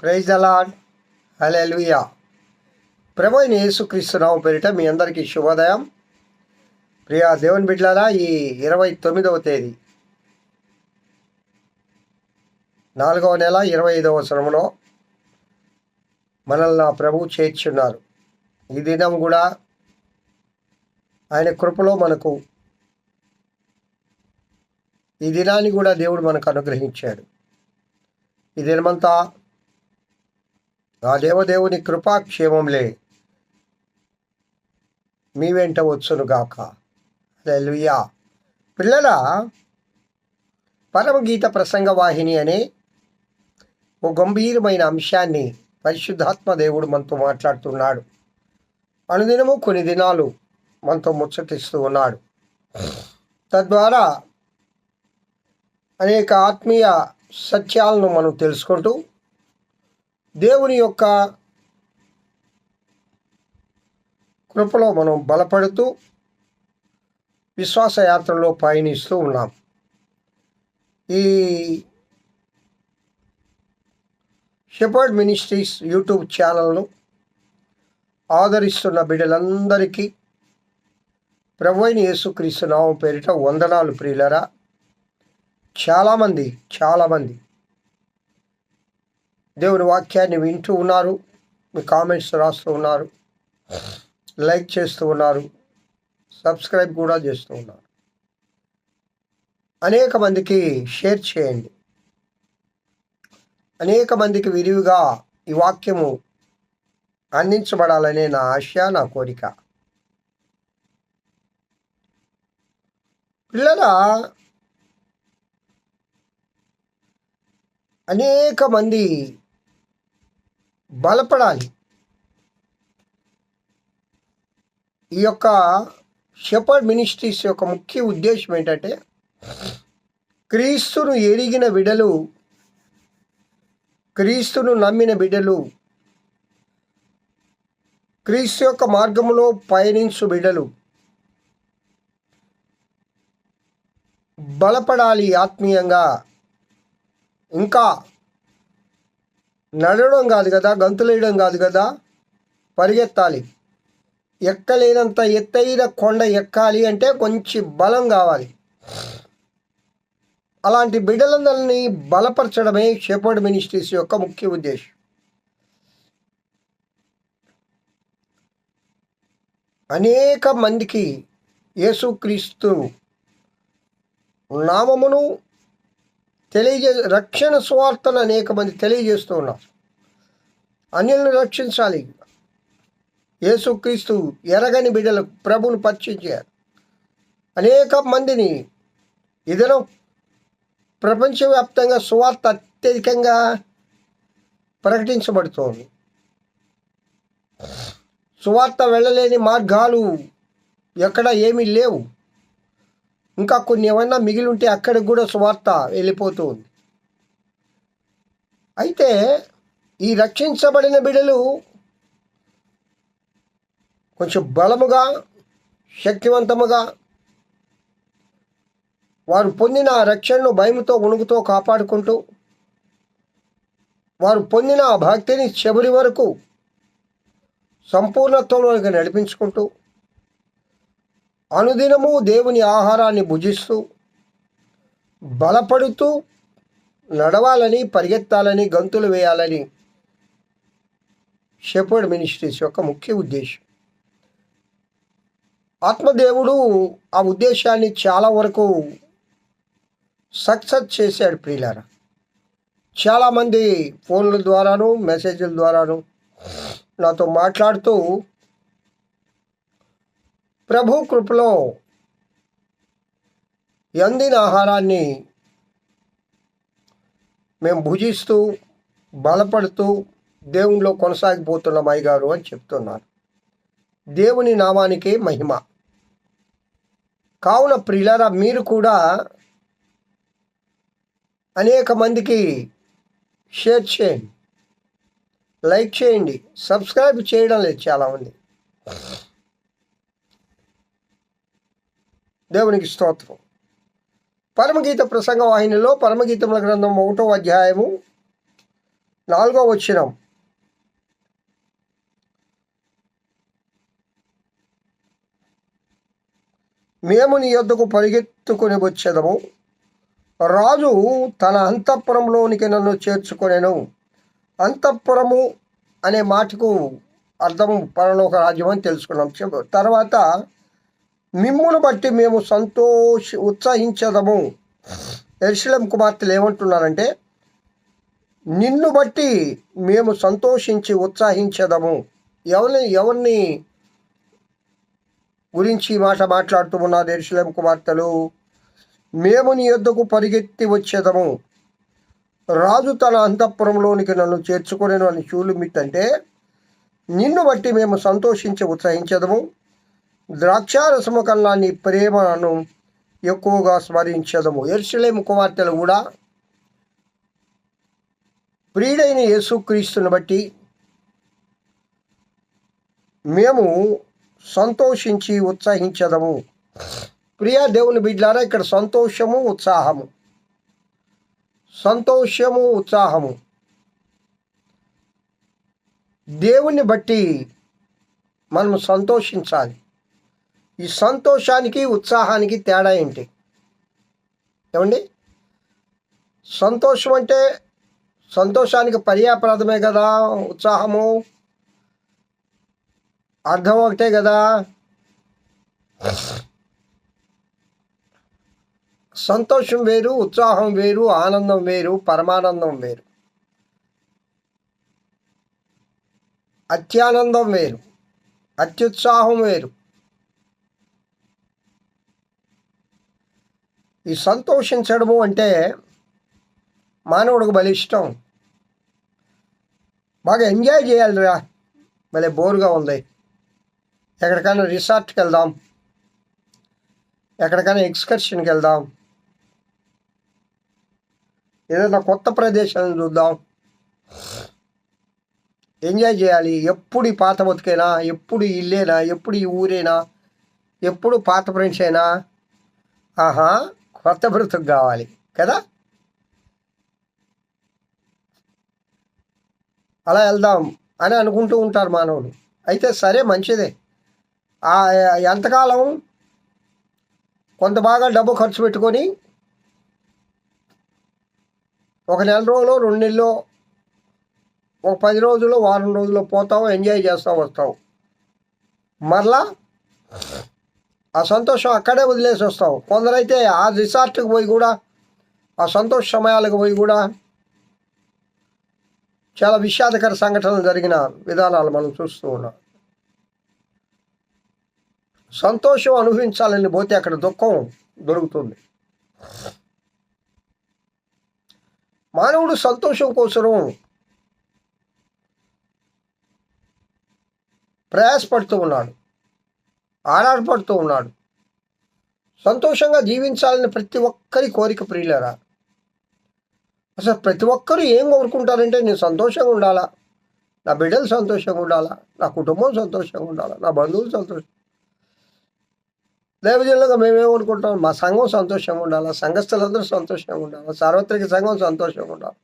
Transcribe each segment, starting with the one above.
Praise అలాడ్ hallelujah ప్రభు అయిన యేసుక్రీస్తునావు పేరిట మీ అందరికీ శుభోదయం. ప్రియా దేవుని బిడ్డలారా ఈ ఇరవై తొమ్మిదవ తేదీ. నాలుగవ నెల ఇరవై ఐదవ సంవత్సరంలో మనల్ని నా ప్రభువు చేర్చున్నారు. ఈ దినం కూడా ఆయన కృపలో మనకు ఈ దినాన్ని కూడా దేవుడు మనకు అనుగ్రహించాడు. ఈ దినమంతా ఆ దేవదేవుని కృపాక్షేమంలే. మీ వెంట వచ్చునుగాక లెలుయా పిల్లల పరమగీత ప్రసంగ వాహిని అనే ఓ గంభీరమైన అంశాన్ని పరిశుద్ధాత్మ దేవుడు మనతో మాట్లాడుతున్నాడు. అనుదినము కొన్ని దినాలు మనతో ముచ్చటిస్తూ ఉన్నాడు. తద్వారా అనేక ఆత్మీయ సత్యాలను మనం తెలుసుకుంటూ దేవుని యొక్క కృపలో మనం బలపడుతూ విశ్వాస యాత్రలో పయనిస్తూ ఉన్నాం. ఈ షెపర్డ్ మినిస్ట్రీస్ యూట్యూబ్ ఛానల్ను ఆదరిస్తున్న బిడ్డలందరికీ ప్రభువైన యేసుక్రీస్తు నామం పేరిట వందనాలు ప్రియులరా. చాలామంది చాలామంది దేవుని వాక్యాన్ని వింటూ ఉన్నారు. మీ కామెంట్స్ రాస్తూ ఉన్నారు. లైక్ చేస్తూ ఉన్నారు. సబ్స్క్రైబ్ కూడా చేస్తూ ఉన్నారు. అనేక మందికి షేర్ చేయండి. అనేక మందికి విరివిగా ఈ వాక్యము అందించబడాలనే నా ఆశ నా కోరిక. పిల్లల అనేక మంది బలపడాలి. ఈ యొక్క షెపర్డ్ మినిస్ట్రీస్ యొక్క ముఖ్య ఉద్దేశం ఏంటంటే క్రీస్తును ఎరిగిన బిడ్డలు క్రీస్తును నమ్మిన బిడ్డలు క్రీస్తు యొక్క మార్గములో పయనించు బిడ్డలు బలపడాలి ఆత్మీయంగా. ఇంకా నడవడం కాదు కదా గంతులేయడం కాదు కదా పరిగెత్తాలి. ఎక్కలేనంత ఎత్తైన కొండ ఎక్కాలి అంటే కొంచెం బలం కావాలి. అలాంటి బిడ్డలందరినీ బలపరచడమే షెపర్డ్ మినిస్ట్రీస్ యొక్క ముఖ్య ఉద్దేశం. అనేక మందికి యేసుక్రీస్తు నామమును తెలియజే రక్షణ స్వార్థను అనేక మంది తెలియజేస్తూ ఉన్నాం. అన్యులను రక్షించాలి. యేసుక్రీస్తు ఎరగని బిడ్డలు ప్రభుని పరిచయం అనేక మందిని ఇదనం ప్రపంచవ్యాప్తంగా సువార్త అత్యధికంగా ప్రకటించబడుతోంది. సువార్త వెళ్ళలేని మార్గాలు ఎక్కడ ఏమీ లేవు. ఇంకా కొన్ని ఏమైనా మిగిలి ఉంటే అక్కడికి కూడా సువార్త వెళ్ళిపోతూ ఉంది అయితే ఈ రక్షించబడిన బిడలు కొంచెం బలముగా శక్తివంతముగా వారు పొందిన రక్షణను భయముతో ఉణుగుతో కాపాడుకుంటూ వారు పొందిన భక్తిని చివరి వరకు సంపూర్ణత్వంలోకి నడిపించుకుంటూ అనుదినము దేవుని ఆహారాన్ని భుజిస్తూ బలపడుతూ నడవాలని పరిగెత్తాలని గంతులు వేయాలని షెపర్డ్ మినిస్ట్రీస్ యొక్క ముఖ్య ఉద్దేశం. ఆత్మదేవుడు ఆ ఉద్దేశాన్ని చాలా వరకు సక్సెస్ చేశాడు ప్రియులారా. చాలామంది ఫోన్ల ద్వారాను మెసేజ్ల ద్వారాను నాతో మాట్లాడుతూ ప్రభు కృపలో అందిన ఆహారాన్ని మేము భుజిస్తూ బలపడుతూ దేవునిలో కొనసాగిపోతున్నాం అయ్యగారు అని చెప్తున్నారు. దేవుని నామానికే మహిమ. కావున ప్రియులారా మీరు కూడా అనేక మందికి షేర్ చేయండి. లైక్ చేయండి. సబ్స్క్రైబ్ చేయడం లేదు చాలామంది. దేవునికి స్తోత్రం. పరమగీత ప్రసంగ వాహినిలో పరమగీతముల గ్రంథం ఒకటో అధ్యాయము నాలుగో వచ్చినం మేము నీ యొద్దకు పరిగెత్తుకుని వచ్చేదము. రాజు తన అంతఃపురంలోనికి నన్ను చేర్చుకునేను. అంతఃపురము అనే మాటకు అర్థం పరలోక రాజ్యం అని తెలుసుకున్నాం. తర్వాత మిమ్మును బట్టి మేము సంతోష ఉత్సహించదము. ఎర్షిలం కుమార్తెలు ఏమంటున్నారంటే నిన్ను బట్టి మేము సంతోషించి ఉత్సాహించదము. ఎవరిని ఎవరిని గురించి మాట మాట్లాడుతూ ఉన్నారు ఎరుసలేం కుమార్తెలు? మేము నీ యొద్దకు పరిగెత్తి వచ్చేదము. రాజు తన అంతఃపురంలోనికి నన్ను చేర్చుకునేను అని చూలుమిత్ అంటే నిన్ను బట్టి మేము సంతోషించి ఉత్సహించదము. ద్రాక్షారసము కన్నా నీ ప్రేమను ఎక్కువగా స్మరించదము. ఎర్సలేము కుమార్తెలు కూడా ప్రియుడైన యేసుక్రీస్తుని బట్టి మేము సంతోషించి ఉత్సాహించదము. ప్రియా దేవుని బిడ్డారా ఇక్కడ సంతోషము ఉత్సాహము. సంతోషము ఉత్సాహము. దేవుణ్ణి బట్టి మనం సంతోషించాలి. ఈ సంతోషానికి ఉత్సాహానికి తేడా ఏంటి? ఏమండి? సంతోషం అంటే సంతోషానికి పర్యాపరాధమే కదా ఉత్సాహము. అర్థం ఒకటే కదా. సంతోషం వేరు ఉత్సాహం వేరు ఆనందం వేరు పరమానందం వేరు. అత్యానందం వేరు అత్యుత్సాహం వేరు. ఈ సంతోషించడము అంటే మానవుడికి భలే ఇష్టం. బాగా ఎంజాయ్ చేయాలిరా. భలే బోరుగా ఉంది. ఎక్కడికైనా రిసార్ట్కి వెళ్దాం. ఎక్కడికైనా ఎక్స్కర్షన్కి వెళ్దాం. ఏదైనా కొత్త ప్రదేశాలను చూద్దాం. ఎంజాయ్ చేయాలి. ఎప్పుడు ఈ పాత బతికైనా ఎప్పుడు ఇల్లేనా ఎప్పుడు ఈ ఊరేనా ఎప్పుడు పాత ఫ్రెండ్స్ అయినా. ఆహా! కొత్త బ్రతుకు కావాలి కదా? అలా వెళ్దాం అని అనుకుంటూ ఉంటారు మానవులు. అయితే సరే మంచిదే. ఆ ఎంతకాలం కొంత బాగా డబ్బు ఖర్చు పెట్టుకొని ఒక నెల రోజులు రెండు నెలలు ఒక పది రోజులు వారం రోజులు పోతావు ఎంజాయ్ చేస్తావు వస్తావు మరలా ఆ సంతోషం అక్కడే వదిలేసి వస్తాం కొందరైతే ఆ రిసార్ట్కి పోయి కూడా ఆ సంతోష సమయాలకు పోయి కూడా చాలా విషాదకర సంఘటనలు జరిగిన విధానాలు మనం చూస్తూ ఉన్నాం. సంతోషం అనుభవించాలని పోతే అక్కడ దుఃఖం దొరుకుతుంది. మానవుడు సంతోషం కోసం ప్రయాసపడుతూ ఉన్నాడు. ఆరాటపడుతూ ఉన్నాడు. సంతోషంగా జీవించాలని ప్రతి ఒక్కరి కోరిక ప్రియులరా. అసలు ప్రతి ఒక్కరు ఏం కోరుకుంటారంటే నేను సంతోషంగా ఉండాలా? నా బిడ్డలు సంతోషంగా ఉండాలా? నా కుటుంబం సంతోషంగా ఉండాలా? నా బంధువులు సంతోషం దైవజనులుగా మేమేమనుకుంటాం మా సంఘం సంతోషంగా ఉండాలా? సంఘస్థులందరూ సంతోషంగా ఉండాలి? సార్వత్రిక సంఘం సంతోషంగా ఉండాలి?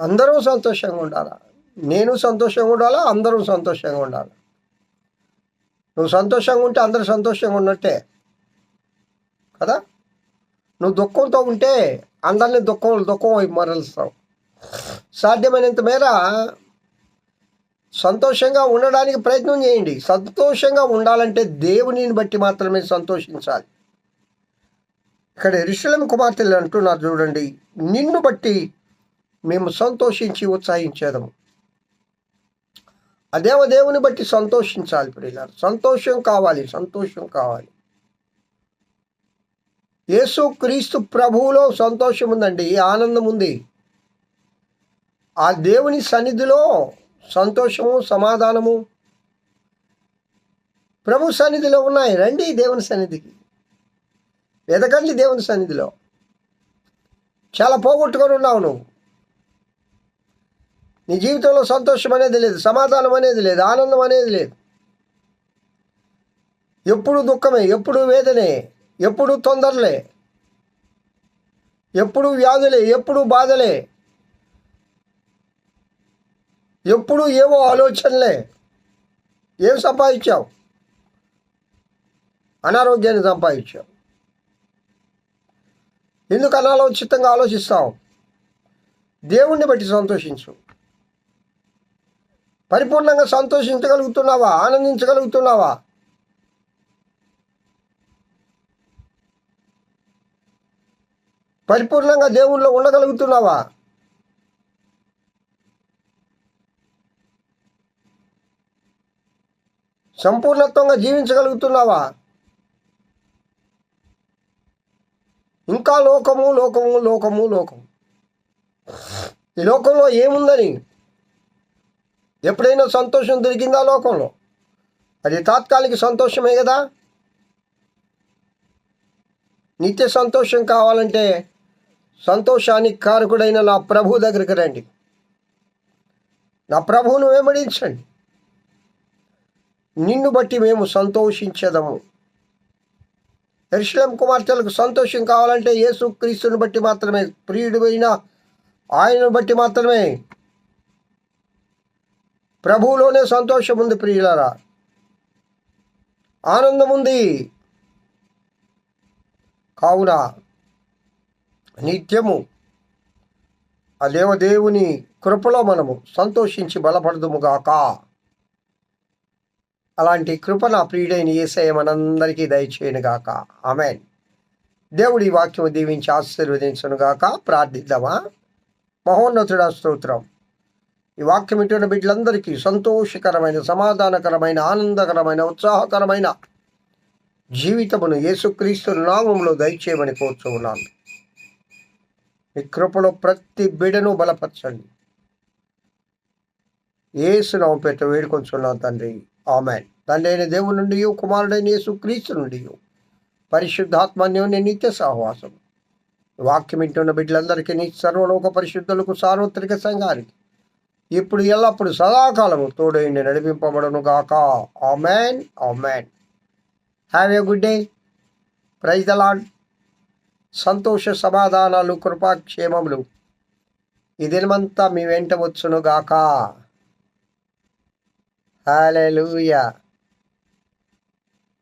అందరూ సంతోషంగా ఉండాలా? నేను సంతోషంగా ఉండాలా? అందరూ సంతోషంగా ఉండాలి? నువ్వు సంతోషంగా ఉంటే అందరూ సంతోషంగా ఉన్నట్టే. కదా? నువ్వు దుఃఖంతో ఉంటే అందరినీ దుఃఖం దుఃఖం అయి మరలుస్తావు. సాధ్యమైనంత మేర సంతోషంగా ఉండడానికి ప్రయత్నం చేయండి. సంతోషంగా ఉండాలంటే దేవునిని బట్టి మాత్రమే సంతోషించాలి. ఇక్కడ ఋషులం కుమార్తెలు అంటున్నారు చూడండి నిన్ను బట్టి మేము సంతోషించి ఉత్సాహించేదము. అదేవ దేవుని బట్టి సంతోషించాలి ప్రియులారు. సంతోషం కావాలి సంతోషం కావాలి. యేసు క్రీస్తు ప్రభువులో సంతోషం ఉందండి ఆనందం ఉంది. ఆ దేవుని సన్నిధిలో సంతోషము సమాధానము ప్రభు సన్నిధిలో ఉన్నాయి. రండి దేవుని సన్నిధికి. వెదకండి దేవుని సన్నిధిలో. చాలా పోగొట్టుకొని ఉన్నావు నువ్వు. నీ జీవితంలో సంతోషం అనేది లేదు సమాధానం అనేది లేదు ఆనందం అనేది లేదు. ఎప్పుడు దుఃఖమే ఎప్పుడు వేదనే ఎప్పుడు తొందరలే ఎప్పుడు వ్యాధులే ఎప్పుడు బాధలే ఎప్పుడు ఏవో ఆలోచనలే ఏం సంపాదించావు? అనారోగ్యాన్ని సంపాదించావు. ఎందుకు అనాలోచితంగా ఆలోచిస్తావు? దేవుణ్ణి బట్టి సంతోషించు. పరిపూర్ణంగా సంతోషించగలుగుతున్నావా? ఆనందించగలుగుతున్నావా? పరిపూర్ణంగా దేవుళ్ళు ఉండగలుగుతున్నావా? సంపూర్ణత్వంగా జీవించగలుగుతున్నావా? ఇంకా లోకము లోకము లోకము లోకము. ఈ లోకంలో ఏముందని? ఎప్పుడైనా సంతోషం దొరికిందా లోకంలో? అది తాత్కాలిక సంతోషమే కదా? నిత్య సంతోషం కావాలంటే సంతోషానికి కారకుడైన నా ప్రభు దగ్గరికి రండి. నా ప్రభువును వెంబడించండి. నిన్ను బట్టి మేము సంతోషించదము. ఎరుషలేం కుమార్తెలకు సంతోషం కావాలంటే యేసు క్రీస్తుని బట్టి మాత్రమే. ప్రియుడిపోయిన ఆయనను బట్టి మాత్రమే. ప్రభువులోనే సంతోషం ఉంది ప్రియులరా. ఆనందం ఉంది కావున నిత్యము ఆ దేవదేవుని కృపలో మనము సంతోషించి బలపడదుముగాక అలాంటి కృప నా ప్రియుడైన ఏసయ మనందరికీ దయచేయనుగాక ఆమెన్. దేవుడి వాక్యం దీవించి ఆశీర్వదించనుగాక ప్రార్థిద్దామా? మహోన్నతుడ స్తోత్రం. ఈ వాక్యం ఇటువంటి బిడ్డలందరికీ సంతోషకరమైన సమాధానకరమైన ఆనందకరమైన ఉత్సాహకరమైన జీవితమును యేసుక్రీస్తు నామంలో దయచేయమని కోరుచున్నాను మీ కృపలో ప్రతి బిడను బలపరచండి. ఏసు నామం పెట్ట వేడుకొంచున్నాను తండ్రి. ఆమెన్. తండ్రి అయిన దేవుని నుండి కుమారుడైన యేసుక్రీస్తు నుండి పరిశుద్ధాత్మన్యం నిత్య సహవాసం వాక్యం వింటున్న బిడ్డలందరికీ నీ సర్వలోక పరిశుద్ధులకు సార్వత్రిక సంఘానికి ఇప్పుడు ఎల్లప్పుడు సదాకాలము తోడైండి నడిపింపబడను గాక. ఆ మ్యాన్ ఆ man have a good day. Praise the lord సంతోష సమాధానాలు కృపాక్షేమములు. ఈ దినమంతా మీ వెంట వచ్చును గాక. హాలూయా